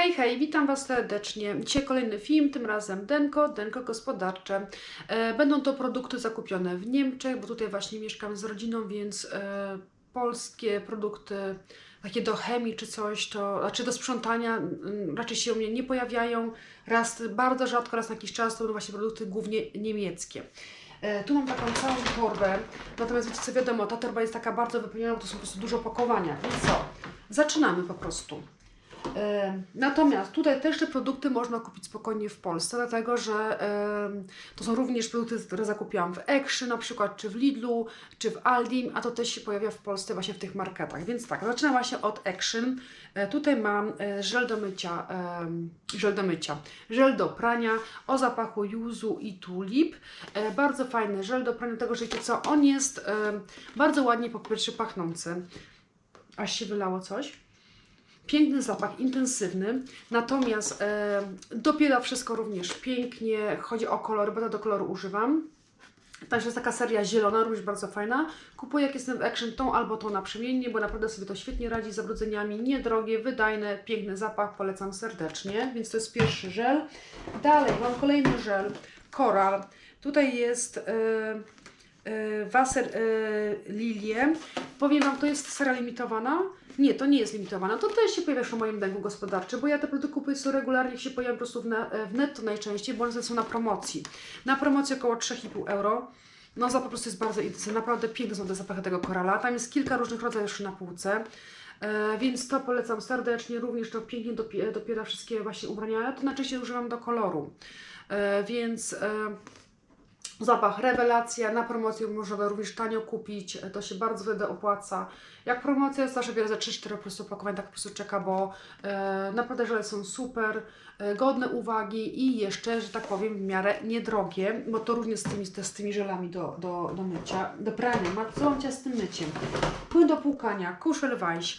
Hej, hej, witam Was serdecznie. Dzisiaj kolejny film, tym razem Denko, Denko Gospodarcze. E, Będą to produkty zakupione w Niemczech, bo tutaj właśnie mieszkam z rodziną, więc e, polskie produkty takie do chemii czy coś, to znaczy do sprzątania mm, raczej się u mnie nie pojawiają. Raz bardzo rzadko, raz na jakiś czas to będą właśnie produkty głównie niemieckie. E, Tu mam taką całą torbę, natomiast wiecie co, wiadomo, ta torba jest taka bardzo wypełniona, to są po prostu dużo pakowania. Więc co? Zaczynamy po prostu. Natomiast tutaj też te produkty można kupić spokojnie w Polsce, dlatego że to są również produkty, które zakupiłam w Ekszy na przykład, czy w Lidlu, czy w Aldim, a to też się pojawia w Polsce właśnie w tych marketach. Więc tak, zaczynam właśnie od Action. E, Tutaj mam e, żel do mycia, żel do mycia, żel do prania o zapachu juzu i tulip. E, Bardzo fajny żel do prania, tego, że wiecie co, on jest bardzo ładnie po pierwsze pachnący. Aż się wylało coś. Piękny zapach, intensywny, natomiast e, dopiera wszystko również pięknie. Chodzi o kolor, bo do koloru używam. Także jest taka seria zielona, również bardzo fajna. Kupuję jak jestem w Action tą albo tą naprzemiennie, bo naprawdę sobie to świetnie radzi z zabrudzeniami. Niedrogie, wydajne, piękny zapach, polecam serdecznie. Więc to jest pierwszy żel. Dalej mam kolejny żel, Coral. Tutaj jest e, Wasser e, Lilie. Powiem Wam, to jest seria limitowana. Nie, to nie jest limitowana. To też się pojawia na moim rynku gospodarczym, bo ja te produkty kupuję co regularnie, się pojawiają po prostu w, w netto najczęściej, bo one są na promocji. Na promocji około 3,5 euro. No za po prostu jest bardzo intensywne. Naprawdę piękne są te zapachy tego korala. Tam jest kilka różnych rodzajów na półce. E, więc to polecam serdecznie. Również to pięknie dopie, dopiera wszystkie właśnie ubrania. Ja to najczęściej używam do koloru. E, więc e, Zapach rewelacja, na promocję można również tanio kupić, to się bardzo wtedy opłaca. Jak promocja jest, zawsze biorę za 3-4 po prostu opakowań, tak po prostu czeka, bo e, naprawdę żele są super, e, godne uwagi i jeszcze, że tak powiem, w miarę niedrogie, bo to również z tymi, z tymi żelami do, do, do mycia, do prania. Ma co z tym myciem? Płyn do płukania, Kuszelweiss.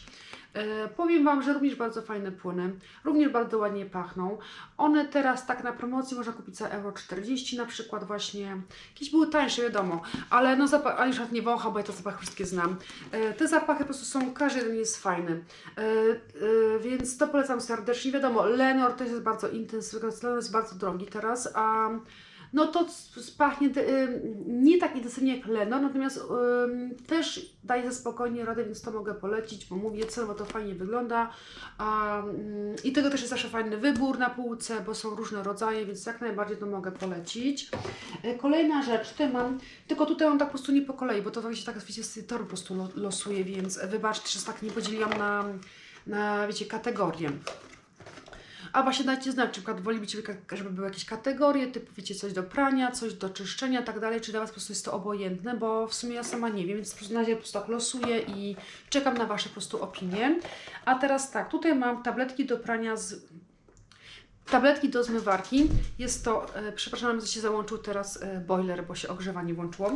E, powiem Wam, że również bardzo fajne płyny, również bardzo ładnie pachną. One teraz tak na promocji można kupić za euro 40 na przykład właśnie. Jakieś były tańsze, wiadomo, ale no zapach, nawet nie wącham, bo ja te zapachy wszystkie znam. E, te zapachy po prostu są, każdy jeden jest fajny, e, e, więc to polecam serdecznie. Wiadomo, Lenor też jest bardzo intensywny, Lenor jest bardzo drogi teraz, a no to pachnie y, nie tak intensywnie jak Lenor, natomiast ym, też daje ze spokojnie radę, więc to mogę polecić, bo mówię cenowo to fajnie wygląda ym, i tego też jest zawsze fajny wybór na półce, bo są różne rodzaje, więc jak najbardziej to mogę polecić. Y, Kolejna rzecz, tutaj mam, tylko tutaj mam tak po prostu nie po kolei, bo to właśnie tak wiecie, z toru po prostu więc wybaczcie, że tak nie podzieliłam na, na wiecie, kategorie. A właśnie dajcie znać, czy przykład wolibiście, żeby były jakieś kategorie, typu wiecie, coś do prania, coś do czyszczenia tak dalej, czy dla Was po prostu jest to obojętne, bo w sumie ja sama nie wiem, więc na razie po prostu tak losuję i czekam na Wasze po prostu opinie. A teraz tak, tutaj mam tabletki do prania z... Tabletki do zmywarki. Jest to, e, przepraszam, że się załączył teraz e, boiler, bo się ogrzewanie włączyło.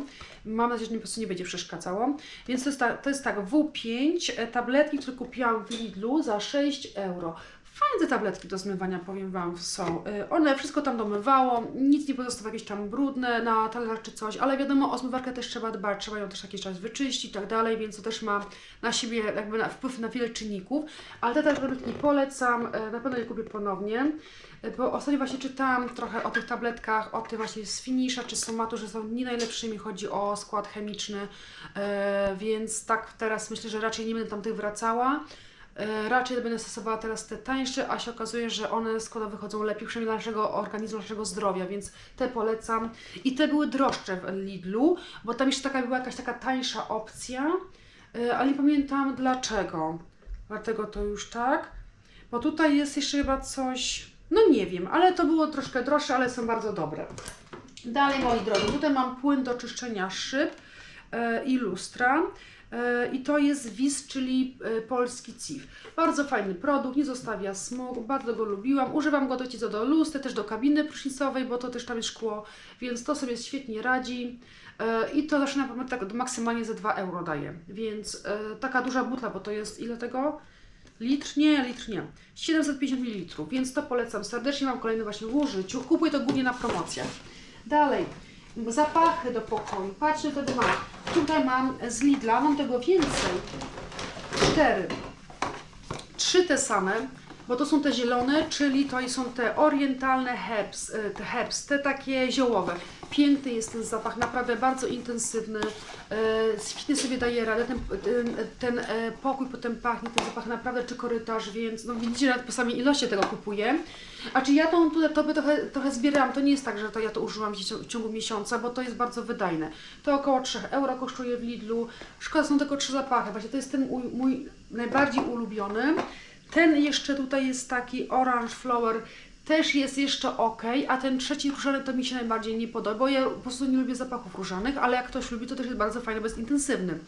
Mam nadzieję, że mi po prostu nie będzie przeszkadzało. Więc to jest, ta, to jest tak, W5, e, tabletki, które kupiłam w Lidlu za 6 euro. Fajne te tabletki do zmywania, powiem Wam, są. Y, One wszystko tam domywało, nic nie pozostało jakieś tam brudne na talerzach czy coś, ale wiadomo, o zmywarkę też trzeba dbać, trzeba ją też jakiś czas wyczyścić i tak dalej, więc to też ma na siebie jakby na, wpływ na wiele czynników. Ale te tabletki polecam, y, na pewno je kupię ponownie, y, bo ostatnio właśnie czytałam trochę o tych tabletkach, o tych właśnie z Finisza czy Somatu, że są nie najlepszymi, chodzi o skład chemiczny, więc tak teraz myślę, że raczej nie będę tam tych wracała. E, Raczej będę stosowała teraz te tańsze, a się okazuje, że one składa wychodzą lepiej, przynajmniej dla naszego organizmu, naszego zdrowia, więc te polecam. I te były droższe w Lidlu, bo tam jeszcze taka była jakaś taka tańsza opcja, e, ale nie pamiętam dlaczego. Dlatego to już tak. Bo tutaj jest jeszcze chyba coś, no nie wiem, ale to było troszkę droższe, ale są bardzo dobre. Dalej, moi drodzy, tutaj mam płyn do czyszczenia szyb e, i lustra. E, I to jest WIS, czyli e, polski CIF. Bardzo fajny produkt, nie zostawia smogu, bardzo go lubiłam. Używam go do co do lustry, też do kabiny prysznicowej, bo to też tam jest szkło, więc to sobie świetnie radzi. E, I to zaczyna na tak maksymalnie za 2 euro daje. Więc taka duża butla, bo to jest ile tego? Litr? Nie, litr nie. 750 ml, więc to polecam serdecznie. Mam kolejny właśnie w użyciu. Kupuję to głównie na promocjach. Dalej, zapachy do pokoju. Patrzcie, wtedy mam. Tutaj mam z Lidla, mam tego więcej. Cztery. Trzy te same. bo to są te zielone, czyli to są te orientalne herbs, e, te herbs, te takie ziołowe. Piękny jest ten zapach, naprawdę bardzo intensywny. E, Świetnie sobie daje radę. Ten, ten, ten e, pokój potem pachnie, ten zapach naprawdę czy korytarz, więc no widzicie, nawet po samej ilości tego kupuję. A czy ja tą tobie trochę, trochę zbierałam, to nie jest tak, że to ja to użyłam w ciągu miesiąca, bo to jest bardzo wydajne. To około 3 euro kosztuje w Lidlu. Szkoda, są tylko trzy zapachy. Właśnie to jest ten mój, mój najbardziej ulubiony. Ten jeszcze tutaj jest taki Orange Flower, też jest jeszcze ok, a ten trzeci różany to mi się najbardziej nie podoba, bo ja po prostu nie lubię zapachów różanych, ale jak ktoś lubi, to też jest bardzo fajny, bo jest intensywny.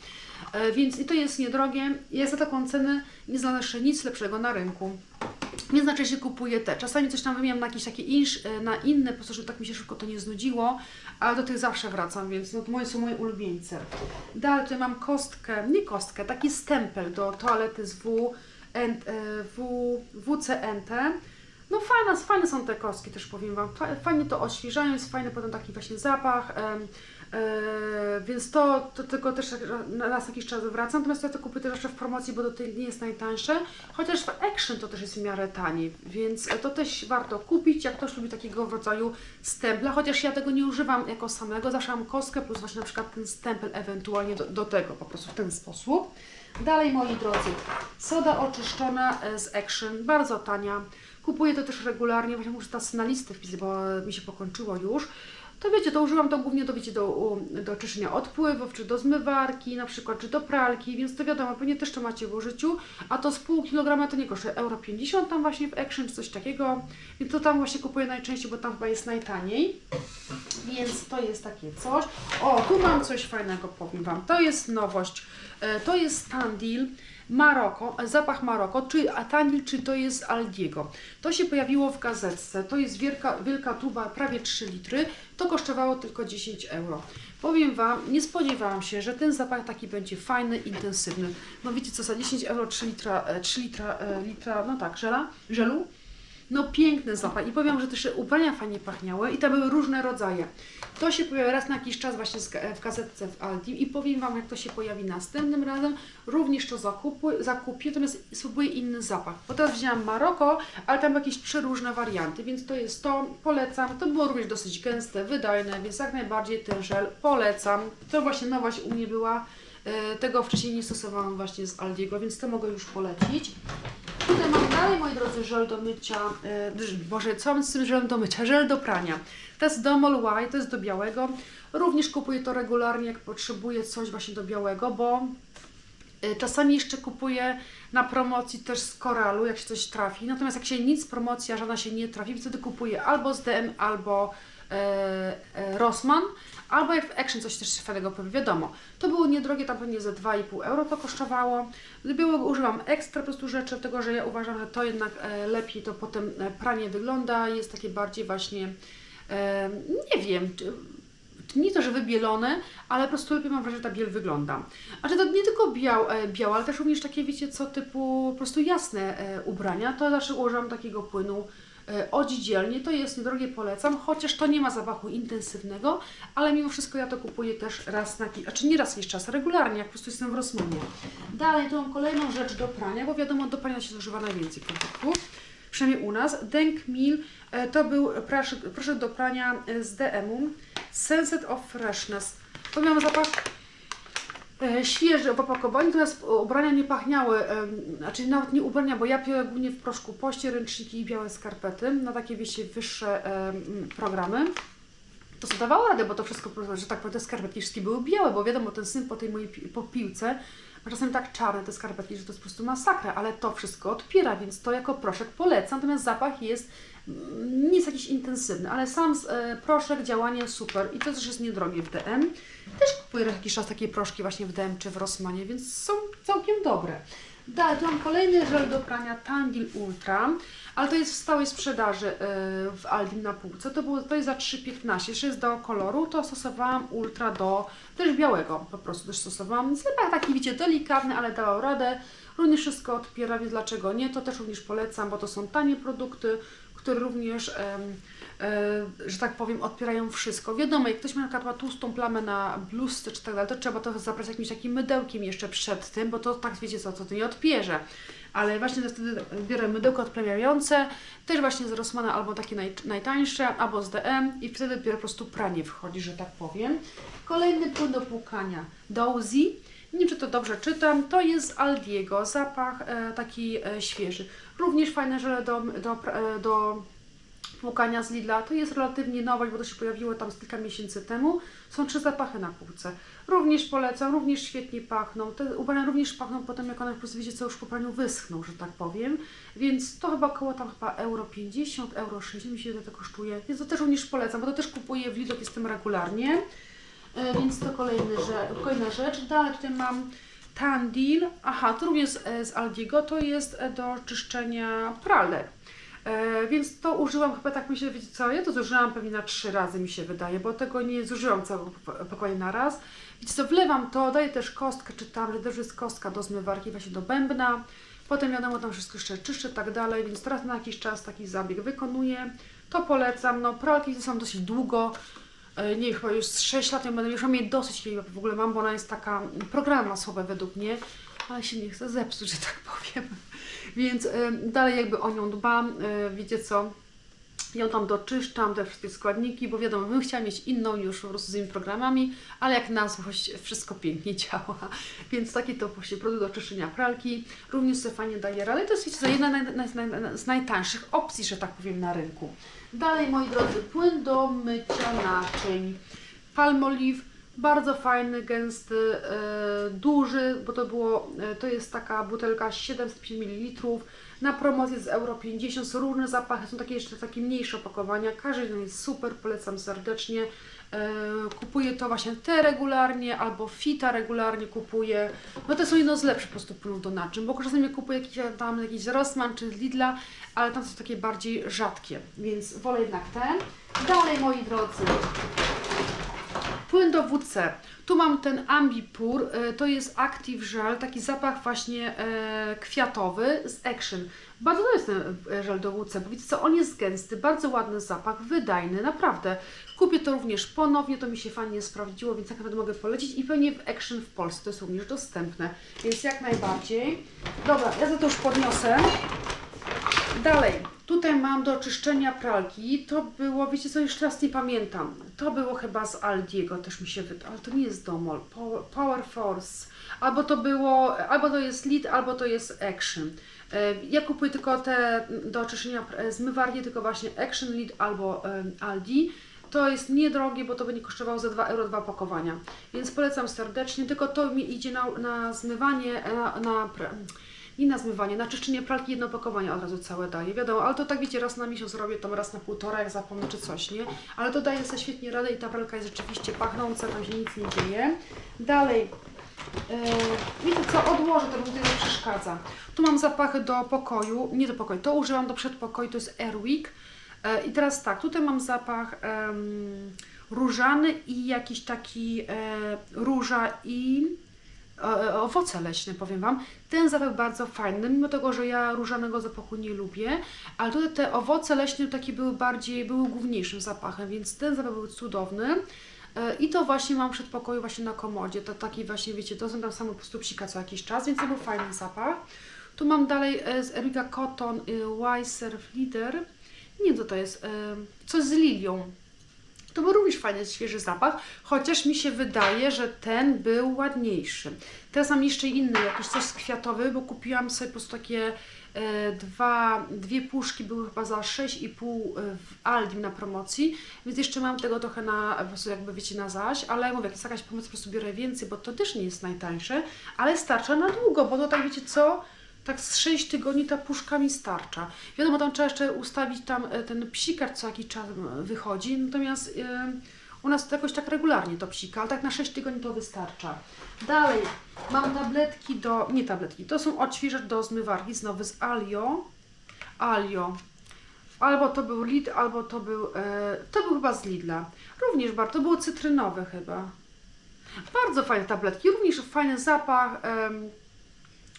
E, więc i to jest niedrogie, ja za taką cenę nie znalazłem jeszcze nic lepszego na rynku. Więc znaczy się kupuje te. Czasami coś tam wymieniam na jakieś takie insz, e, na inne, po prostu, żeby tak mi się szybko to nie znudziło, ale do tych zawsze wracam, więc no, moje są moje ulubieńce. Dalej tutaj mam kostkę, nie kostkę, taki stempel do toalety z W, e, w WCNT. No fajne, fajne są te kostki też powiem Wam, Fa- fajnie to odświeżają, jest fajny potem taki właśnie zapach, e, więc to, to tylko też raz jakiś czas wracam, natomiast ja to kupuję też zawsze w promocji, bo to ty- nie jest najtańsze, chociaż w Action to też jest w miarę tani, więc to też warto kupić, jak ktoś lubi takiego rodzaju stempla, chociaż ja tego nie używam jako samego, zawsze mam kostkę plus właśnie na przykład ten stempel ewentualnie do, do tego, po prostu w ten sposób. Dalej moi drodzy, soda oczyszczona e, z Action, bardzo tania. Kupuję to też regularnie, właśnie muszę teraz na listę wpisać, bo mi się pokończyło już. To wiecie, to użyłam to głównie do, wiecie, do, do czyszczenia odpływów, czy do zmywarki na przykład, czy do pralki, więc to wiadomo, pewnie też to macie w użyciu, a to z pół kilograma to nie kosztuje euro 50 tam właśnie w Action, czy coś takiego, więc to tam właśnie kupuję najczęściej, bo tam chyba jest najtaniej. Więc to jest takie coś. O, tu mam coś fajnego, powiem Wam. To jest nowość. E, To jest Tandil Maroko, e, zapach Maroko, czy a Tandil, czy to jest Aldiego. To się pojawiło w gazetce. To jest wielka, wielka tuba, prawie 3 litry. To kosztowało tylko 10 euro. Powiem Wam, nie spodziewałam się, że ten zapach taki będzie fajny, intensywny. No wiecie co, za 10 euro 3 litra, e, 3 litra, e, litra no tak, żela, żelu. No piękny zapach i powiem, że też ubrania fajnie pachniały i tam były różne rodzaje. To się pojawia raz na jakiś czas właśnie w gazetce w Aldi i powiem Wam, jak to się pojawi następnym razem. Również to zakupuję, zakupię, natomiast spróbuję inny zapach. Bo teraz wzięłam Maroko, ale tam jakieś trzy różne warianty, więc to jest to, polecam. To było również dosyć gęste, wydajne, więc jak najbardziej ten żel polecam. To właśnie nowość u mnie była. E, Tego wcześniej nie stosowałam właśnie z Aldiego, więc to mogę już polecić. Tutaj mam dalej, moi drodzy, żel do mycia. E, Boże, co mam z tym żelem do mycia? Żel do prania. To jest Domol White, to jest do białego. Również kupuję to regularnie, jak potrzebuję coś właśnie do białego, bo e, czasami jeszcze kupuję na promocji też z koralu, jak się coś trafi. Natomiast jak się nic z promocji, a żadna się nie trafi, wtedy kupuję albo z DM, albo e, e, Rossmann, albo jak w Action coś też fajnego powiem, wiadomo. To było niedrogie, tam pewnie ze 2,5 euro to kosztowało. Białego używam ekstra po prostu rzeczy, dlatego że ja uważam, że to jednak e, lepiej to potem e, pranie wygląda, jest takie bardziej właśnie, e, nie wiem, nie to, że wybielone, ale po prostu lepiej mam wrażenie, że ta biel wygląda. A że to nie tylko biał, białe, ale też również takie, wiecie co, typu po prostu jasne ubrania, to zawsze używam takiego płynu e, oddzielnie. To jest niedrogie, polecam, chociaż to nie ma zapachu intensywnego, ale mimo wszystko ja to kupuję też raz na jakiś, znaczy nie raz jakiś czas, regularnie, jak po prostu jestem w Rosmanie. Dalej, mam kolejną rzecz do prania, bo wiadomo, do prania się zużywa najwięcej produktów przynajmniej u nas. Denk Mil e, to był proszek, proszek do prania e, z DM-u. Sunset of Freshness. To miał zapach e, świeży w opakowaniu, natomiast ubrania nie pachniały, e, znaczy nawet nie ubrania, bo ja piję głównie w proszku poście, ręczniki i białe skarpety na takie wiecie wyższe e, programy. To co dawało radę, bo to wszystko, że tak powiem, te skarpetki wszystkie były białe, bo wiadomo, ten syn po tej mojej po piłce ma czasem tak czarne te skarpetki, że to jest po prostu masakra, ale to wszystko odpiera, więc to jako proszek polecam, natomiast zapach jest, mm, nie jest jakiś intensywny, ale sam e, proszek, działanie super i to też jest niedrogie w DM. Kupuję jakiś czas takie proszki właśnie w DM czy w Rossmanie, więc są całkiem dobre. Dalej, tu mam kolejny żel do prania Tangil Ultra, ale to jest w stałej sprzedaży e, w Aldim na półce. To, było, to jest za 3,15. Jeszcze jest do koloru, to stosowałam Ultra do też białego. Po prostu też stosowałam. Zapach taki, widzicie, delikatny, ale dawał radę. Również wszystko odpiera, więc dlaczego nie? To też również polecam, bo to są tanie produkty, które również, em, że tak powiem, odpierają wszystko. Wiadomo, jak ktoś ma na przykład tłustą plamę na bluzce czy tak dalej, to trzeba to zabrać jakimś takim mydełkiem jeszcze przed tym, bo to tak wiecie co, to, nie odpierze. ale właśnie wtedy biorę mydełko odprawiające, też właśnie z Rossmana albo takie naj, najtańsze, albo z DM i wtedy po prostu pranie wchodzi, że tak powiem. Kolejny płyn do płukania Dozy. Nie wiem, czy to dobrze czytam. To jest z Aldiego, zapach e, taki e, świeży. Również fajne żele do, do, e, do płukania z Lidla. To jest relatywnie nowość, bo to się pojawiło tam z kilka miesięcy temu. Są trzy zapachy na półce. Również polecam, również świetnie pachną. Te ubrania również pachną potem, jak one po prostu wiecie co, już po praniu wyschną, że tak powiem. Więc to chyba około tam chyba euro 50, euro 60 mi się to kosztuje. Więc to też również polecam, bo to też kupuję w Lidlu, jestem regularnie. E, więc to kolejny rzecz, kolejna rzecz. Dalej tutaj mam Tandil. Aha, to również z, e, z Aldiego. To jest e, do czyszczenia pralek. E, więc to użyłam chyba tak myślę, wiecie co, ja to zużyłam pewnie na trzy razy mi się wydaje, bo tego nie zużyłam całego opakowania na raz. Wiecie co, wlewam to, daję też kostkę, czy tam, że też jest kostka do zmywarki, właśnie do bębna. Potem wiadomo, tam wszystko jeszcze czyszczę, tak dalej, więc teraz na jakiś czas taki zabieg wykonuję. To polecam, no pralki są dosyć długo, E, nie chyba już z 6 lat, ja będę już mam jej dosyć jej w ogóle mam, bo ona jest taka program masowe według mnie, ale się nie chce zepsuć, że tak powiem. Więc e, dalej jakby o nią dbam, e, wiecie co, ją tam doczyszczam, te wszystkie składniki, bo wiadomo, bym chciała mieć inną już po prostu z tymi programami, ale jak na złość wszystko pięknie działa. Więc taki to właśnie produkt do czyszczenia pralki. Również sobie fajnie daje radę. To jest wiecie jedna z najtańszych opcji, że tak powiem, na rynku. Dalej, moi drodzy, płyn do mycia naczyń. Palmolive, bardzo fajny, gęsty, e, duży, bo to było, e, to jest taka butelka 750 ml. Na promocji z Euro 50 są różne zapachy, są takie jeszcze takie mniejsze opakowania. Każdy jeden jest super, polecam serdecznie. E, kupuję to właśnie te regularnie, albo Fita regularnie kupuję. No to są jedno z lepszych po prostu płynów do naczyń, bo czasami kupuję jakiś tam jakiś Rossmann czy Lidla, ale tam są takie bardziej rzadkie, więc wolę jednak ten. Dalej moi drodzy, Płyn do WC. Tu mam ten Ambipur, e, to jest Active Gel, taki zapach właśnie e, kwiatowy z Action. Bardzo to jest ten e, żel do WC, bo widzicie co, on jest gęsty, bardzo ładny zapach, wydajny, naprawdę. Kupię to również ponownie, to mi się fajnie sprawdziło, więc tak naprawdę mogę polecić i pewnie w Action w Polsce to jest również dostępne, więc jak najbardziej. Dobra, ja za to już podniosę. Dalej, tutaj mam do czyszczenia pralki. To było, wiecie co, jeszcze raz nie pamiętam. To było chyba z Aldiego, też mi się wydaje, ale to nie jest Domol. Power, Force. Albo to było, albo to jest Lead, albo to jest Action. E, Ja kupuję tylko te do czyszczenia e, zmywarki, tylko właśnie Action Lead albo Aldi. To jest niedrogie, bo to będzie kosztowało za 2 euro dwa opakowania. Więc polecam serdecznie, tylko to mi idzie na, na zmywanie, e, na, na nie na zmywanie, na czyszczenie pralki jedno opakowanie od razu całe daje, wiadomo, ale to tak wiecie, raz na miesiąc robię tam raz na półtora, jak zapomnę czy coś, nie? Ale to daje sobie świetnie radę i ta pralka jest rzeczywiście pachnąca, tam się nic nie dzieje. Dalej, e, wiecie co, odłożę, to mi tutaj nie przeszkadza. Tu mam zapachy do pokoju, nie do pokoju, to używam do przedpokoju, to jest Airwick. E, I teraz tak, tutaj mam zapach em, różany i jakiś taki e, róża i owoce leśne, powiem Wam. Ten zapach bardzo fajny, mimo tego, że ja różanego zapachu nie lubię, ale tutaj te owoce leśne takie były bardziej, były główniejszym zapachem, więc ten zapach był cudowny. E, I to właśnie mam w przedpokoju właśnie na komodzie, to taki właśnie, wiecie, to są tam prostu psika co jakiś czas, więc to był fajny zapach. Tu mam dalej e, z Erika Cotton y, Wiserf Leader. Nie co to jest, e, coś z lilią. To był również fajny, świeży zapach, chociaż mi się wydaje, że ten był ładniejszy. Teraz mam jeszcze inny, jakiś coś kwiatowy, bo kupiłam sobie po prostu takie e, dwa, dwie puszki, były chyba za 6,5 w Aldim na promocji, więc jeszcze mam tego trochę na, po prostu jakby wiecie, na zaś, ale mówię, jak jest jakaś promocja, po prostu biorę więcej, bo to też nie jest najtańsze, ale starcza na długo, bo to tak wiecie co, tak z 6 tygodni ta puszka mi starcza. Wiadomo, tam trzeba jeszcze ustawić tam e, ten psikar, co jakiś czas wychodzi, natomiast e, u nas to jakoś tak regularnie to psika, ale tak na 6 tygodni to wystarcza. Dalej, mam tabletki do, nie tabletki, to są odświeżacz do zmywarki, znowu z Alio. Alio. Albo to był Lid, albo to był, e, to był chyba z Lidla. Również bardzo, było cytrynowe chyba. Bardzo fajne tabletki, również fajny zapach.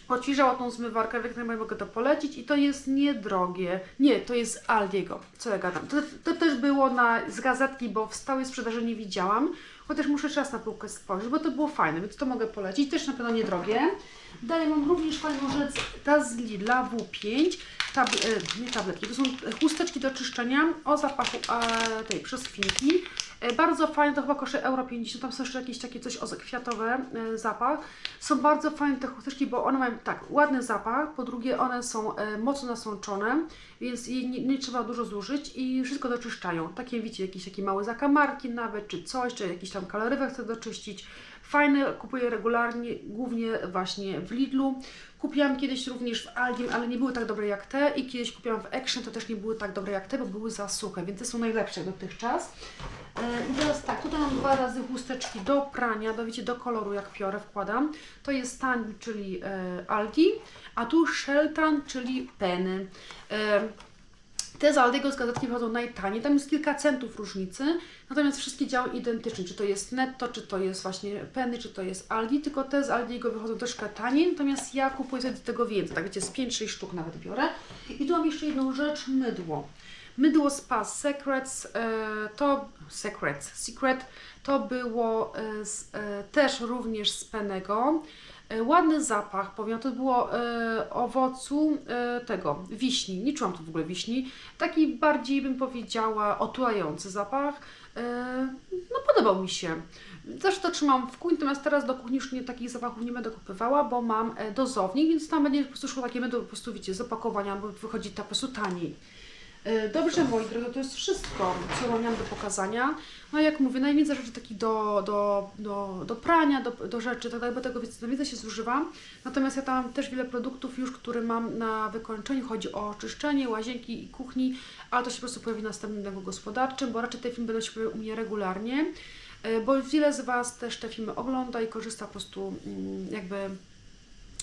Odświeżała tą zmywarkę, jak najbardziej mogę to polecić i to jest niedrogie. Nie, to jest Aldiego. Co ja gadam? To, to też było na, z gazetki, bo w stałej sprzedaży nie widziałam. chociaż muszę raz na półkę spojrzeć, bo to było fajne, więc to mogę polecić, też na pewno niedrogie. Dalej mam również fajną rzecz, ta z Lidla W5, tab, e, nie tabletki, to są chusteczki do czyszczenia o zapachu e, tej brzoskwinki. E, Bardzo fajne, to chyba kosztuje euro 50, tam są jeszcze jakieś takie coś kwiatowe e, zapach. Są bardzo fajne te chusteczki, bo one mają tak, ładny zapach, po drugie one są e, mocno nasączone, więc jej nie, nie trzeba dużo zużyć i wszystko doczyszczają. Takie widzicie, jakieś takie małe zakamarki nawet, czy coś, czy jakiś tam kalorywek chcę doczyścić. Fajne, kupuję regularnie, głównie właśnie w Lidlu. Kupiłam kiedyś również w Aldim, ale nie były tak dobre jak te i kiedyś kupiłam w Action, to też nie były tak dobre jak te, bo były za suche, więc te są najlepsze dotychczas. E, I teraz tak, tutaj mam dwa razy chusteczki do prania, do, wiecie, do koloru jak piorę wkładam. To jest Tani, czyli e, Aldi, a tu Shelton, czyli Penny. E, te z Aldiego z gazetki wychodzą najtaniej, tam jest kilka centów różnicy, natomiast wszystkie działają identycznie, czy to jest netto, czy to jest właśnie Penny, czy to jest Aldi, tylko te z Aldiego wychodzą troszkę taniej, natomiast ja kupuję sobie tego więcej, tak wiecie, z 5-6 sztuk nawet biorę. I tu mam jeszcze jedną rzecz, mydło. Mydło Spa Secrets, e, to Secrets, Secret, to było e, z, też również z Penego. E, Ładny zapach, powiem, to było e, owocu e, tego, wiśni, nie czułam tu w ogóle wiśni, taki bardziej bym powiedziała otulający zapach, e, no podobał mi się. Zawsze to trzymam w kuchni, natomiast teraz do kuchni już nie, takich zapachów nie będę kupywała, bo mam e, dozownik, więc tam będzie po prostu szło takie mydło, po prostu wiecie, z opakowania, bo wychodzi ta po prostu taniej. E, Dobrze, moi drodzy, to jest wszystko, co miałam do pokazania. No jak mówię, najwięcej rzeczy takich do, do, do, do prania, do, do rzeczy, tak bo tego więcej, najwięcej się zużywam. Natomiast ja tam mam też wiele produktów już, które mam na wykończeniu. Chodzi o czyszczenie, łazienki i kuchni, ale to się po prostu pojawi w następnym dniu gospodarczym, bo raczej te filmy będą się u mnie regularnie. E, Bo wiele z Was też te filmy ogląda i korzysta po prostu mm, jakby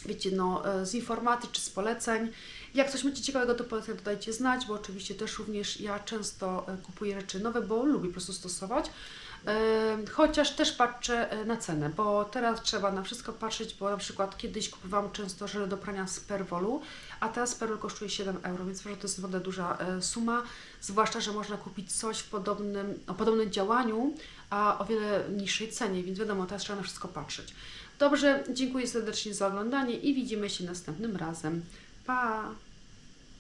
wiecie, no, e, z informacji czy z poleceń. Jak coś macie ciekawego to dajcie znać, bo oczywiście też również ja często e, kupuję rzeczy nowe, bo lubię po prostu stosować. E, Chociaż też patrzę na cenę, bo teraz trzeba na wszystko patrzeć, bo na przykład kiedyś kupowałam często żele do prania z Perwolu, a teraz Perwol kosztuje 7 euro, więc uważam, że to jest naprawdę duża suma, zwłaszcza, że można kupić coś w podobnym, o podobnym działaniu, a o wiele niższej cenie, więc wiadomo, teraz trzeba na wszystko patrzeć. Dobrze, dziękuję serdecznie za oglądanie i widzimy się następnym razem. Pa!